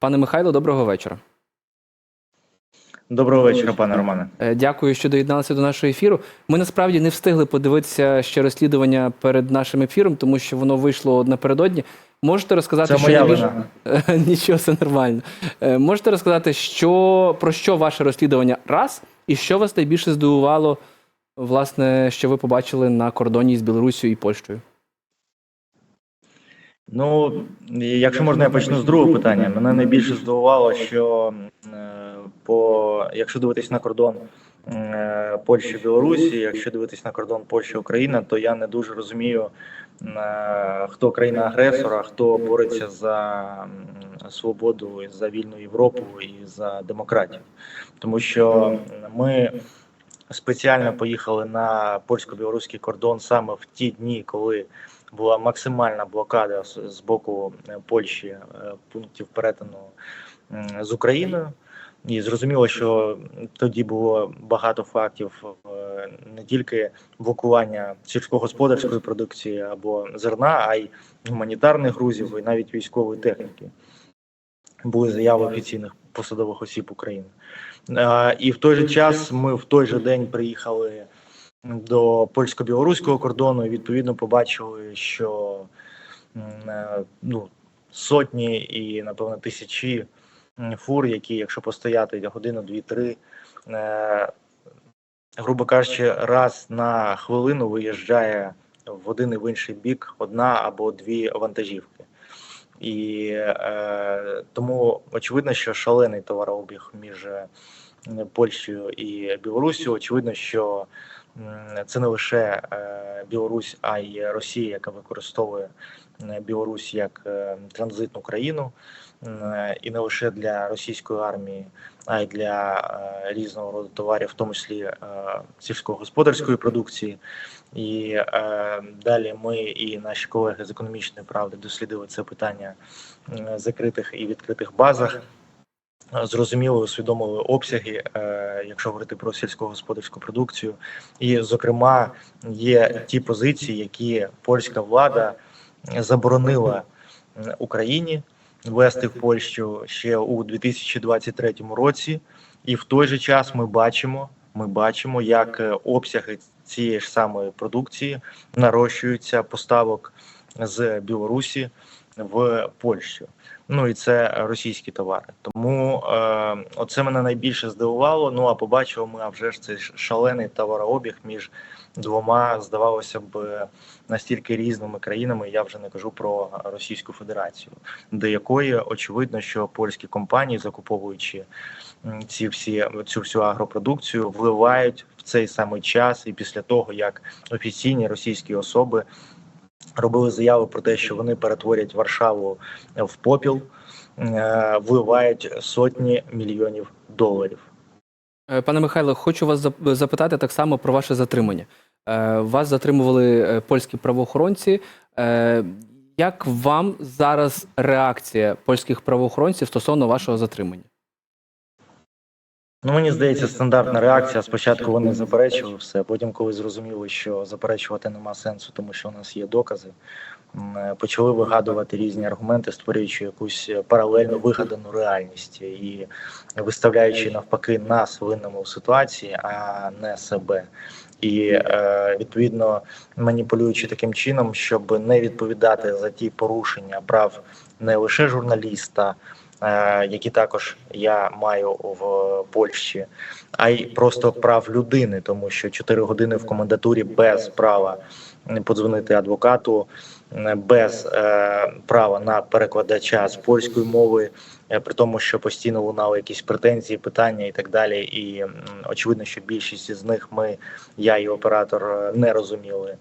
Пане Михайло, доброго вечора. Доброго вечора, пане Романе. Е, Дякую, що доєдналися до нашого ефіру. Ми насправді не встигли подивитися ще розслідування перед нашим ефіром, тому що воно вийшло напередодні. Можете розказати, Це що моя вина. Нічого, все нормально. Е, Можете розказати, що про що ваше розслідування раз, і що вас найбільше здивувало, власне, що ви побачили на кордоні з Білорусією і Польщею? Ну, якщо можна, я почну з другого питання. Мене найбільше здивувало, що е, по якщо дивитись на кордон е, Польщі Білорусі, якщо дивитись на кордон Польща Україна, то я не дуже розумію, е, хто країна агресора, хто бореться за свободу, за вільну Європу і за демократію, тому що ми. Спеціально поїхали на польсько-білоруський кордон саме в ті дні, коли була максимальна блокада з, боку е, Польщі е, пунктів перетину з Україною. І зрозуміло, що тоді було багато фактів е, не тільки блокування сільськогосподарської продукції або зерна, а й гуманітарних грузів, і навіть військової техніки. Були заяви офіційних посадових осіб України. І в той же час ми в той же день приїхали до польсько-білоруського кордону і відповідно побачили, що е, ну, сотні і, напевно, тисячі фур, які, якщо постояти годину, дві-три, е, грубо кажучи, раз на хвилину виїжджає в один і в інший бік одна або дві вантажівки. І е, тому очевидно, що шалений товарообіг між е, Польщею і Білоруссю. Очевидно, що це не лише е, Білорусь, а й Росія, яка використовує е, Білорусь як е, транзитну країну, і не лише для російської армії, а й для різного роду товарів, в тому числі сільськогосподарської продукції. І далі ми і наші колеги з економічної правди дослідили це питання закритих і відкритих базах. Зрозуміли, усвідомили обсяги, е, якщо говорити про сільськогосподарську продукцію, і зокрема є ті позиції, які польська влада заборонила Україні ввести в Польщу ще у 2023 році, і в той же час ми бачимо, ми бачимо, як е, обсяги цієї ж самої продукції нарощуються поставок з Білорусі в Польщу. Ну і це російські товари. Тому е, оце мене найбільше здивувало. Ну а побачив ми, а вже ж цей шалений товарообіг між двома, здавалося б, настільки різними країнами. Я вже не кажу про Російську Федерацію, до якої очевидно, що польські компанії, закуповуючи ці всі цю всю агропродукцію, вливають в цей самий час, і після того як офіційні російські особи робили заяви про те, що вони перетворять Варшаву в попіл, е, вливають сотні мільйонів доларів. Е, Пане Михайло, хочу вас запитати так само про ваше затримання. Е, Вас затримували е, польські правоохоронці. Е, Як вам зараз реакція польських правоохоронців стосовно вашого затримання? Ну, мені здається, стандартна реакція. Спочатку вони заперечували все, потім, коли зрозуміли, що заперечувати нема сенсу, тому що у нас є докази, почали вигадувати різні аргументи, створюючи якусь паралельно вигадану реальність і виставляючи навпаки нас винними у ситуації, а не себе. І е, відповідно маніпулюючи таким чином, щоб не відповідати за ті порушення прав не лише журналіста, які також я маю в Польщі, а й просто прав людини, тому що 4 години в комендатурі без права подзвонити адвокату, е, без е, права на перекладача з польської мови, е, при тому, що постійно лунали якісь претензії, питання і так далі. І очевидно, що більшість з них ми, я і оператор, е, не розуміли.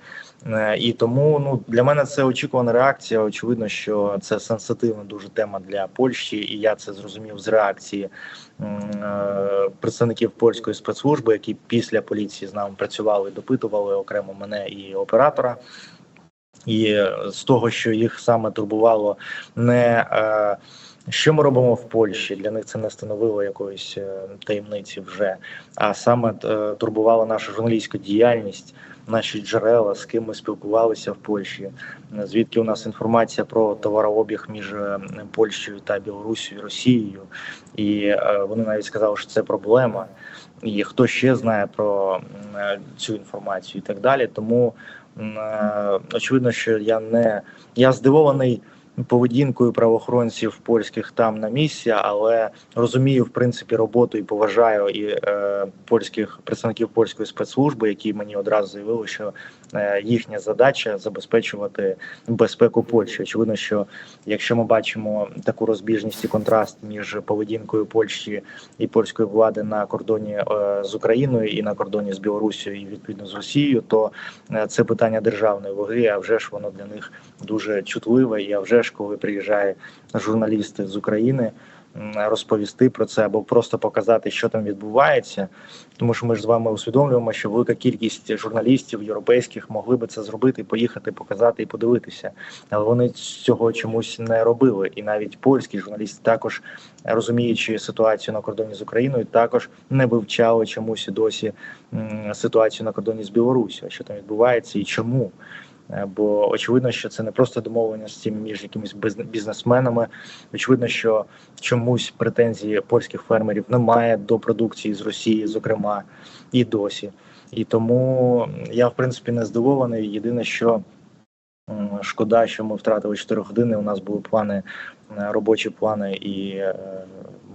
Е, І тому ну для мене це очікувана реакція. Очевидно, що це сенситивна дуже тема для Польщі, і я це зрозумів з реакції е, представників польської спецслужби, які після поліції з нами працювали, допитували окремо мене і оператора. І з того, що їх саме турбувало не е, Що ми робимо в Польщі? Для них це не становило якоїсь е, таємниці вже, а саме е, турбувала наша журналістська діяльність, наші джерела, з ким ми спілкувалися в Польщі, звідки у нас інформація про товарообіг між е, Польщею та Білорусією, Росією, і вони навіть сказали, що це проблема. І хто ще знає про цю інформацію і так далі. Тому очевидно, що я не я здивований поведінкою правоохоронців польських там на місці, але розумію в принципі роботу і поважаю і е, польських представників польської спецслужби, які мені одразу заявили, що е, їхня задача забезпечувати безпеку Польщі. Очевидно, що якщо ми бачимо таку розбіжність і контраст між поведінкою Польщі і польської влади на кордоні е, з Україною і на кордоні з Білорусією і відповідно з Росією, то е, це питання державної ваги. А вже ж воно для них дуже чутливе. І а вже ж, коли приїжджає журналісти з України. Розповісти про це або просто показати, що там відбувається, тому що ми ж з вами усвідомлюємо, що велика кількість журналістів європейських могли би це зробити, поїхати, показати і подивитися, але вони цього чомусь не робили. І навіть польські журналісти також розуміючи ситуацію на кордоні з Україною, також не вивчали чомусь і досі ситуацію на кордоні з Білорусі, що там відбувається і чому. Е, Бо очевидно, що це не просто домовленості між якимись біз- бізнесменами. Очевидно, що чомусь претензії польських фермерів немає до продукції з Росії, зокрема, і досі. І тому я в принципі не здивований. Єдине, що шкода, що ми втратили 4 години. У нас були плани, е, робочі плани, і е,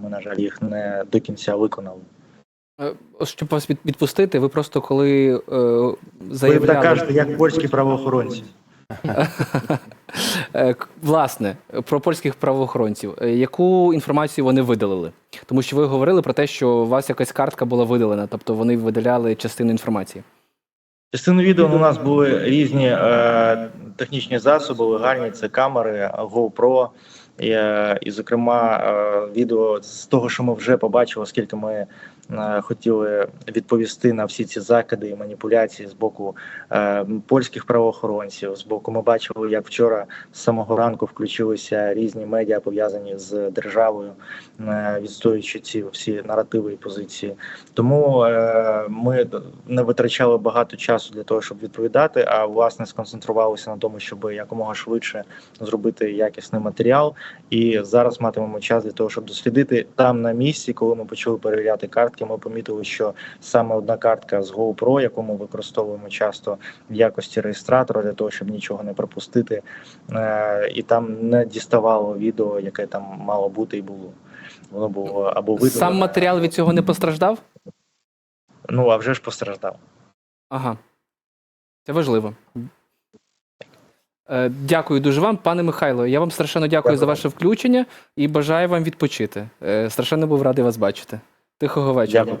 ми, на жаль, їх не до кінця виконали. Е, Щоб вас від- відпустити, ви просто коли е, Ви заявляли... так кажете, як польські правоохоронці. Е, Власне, про польських правоохоронців. Яку інформацію вони видалили? Тому що ви говорили про те, що у вас якась картка була видалена, тобто вони видаляли частину інформації. Частину відео у нас були різні е, технічні засоби, легальні це камери, GoPro, і, е, і зокрема, е, відео з того, що ми вже побачили, оскільки ми хотіли відповісти на всі ці закиди і маніпуляції з боку е, польських правоохоронців. З боку, ми бачили, як вчора з самого ранку включилися різні медіа пов'язані з державою, е, відстоюючи ці всі наративи і позиції. Тому е, ми не витрачали багато часу для того, щоб відповідати, а власне сконцентрувалися на тому, щоб якомога швидше зробити якісний матеріал. І зараз матимемо час для того, щоб дослідити там на місці, коли ми почали перевіряти картки. Ми помітили, що саме одна картка з GoPro, яку ми використовуємо часто в якості реєстратора для того, щоб нічого не пропустити, е, і там не діставало відео, яке там мало бути і було. Воно було або видалене, Сам матеріал від цього не постраждав? Ну а вже ж постраждав. Ага. Це важливо. Е, Дякую дуже вам, пане Михайло. Я вам страшенно дякую Дякую за ваше включення і бажаю вам відпочити. Е, Страшенно був радий вас бачити. Тихого вечора. Дякую.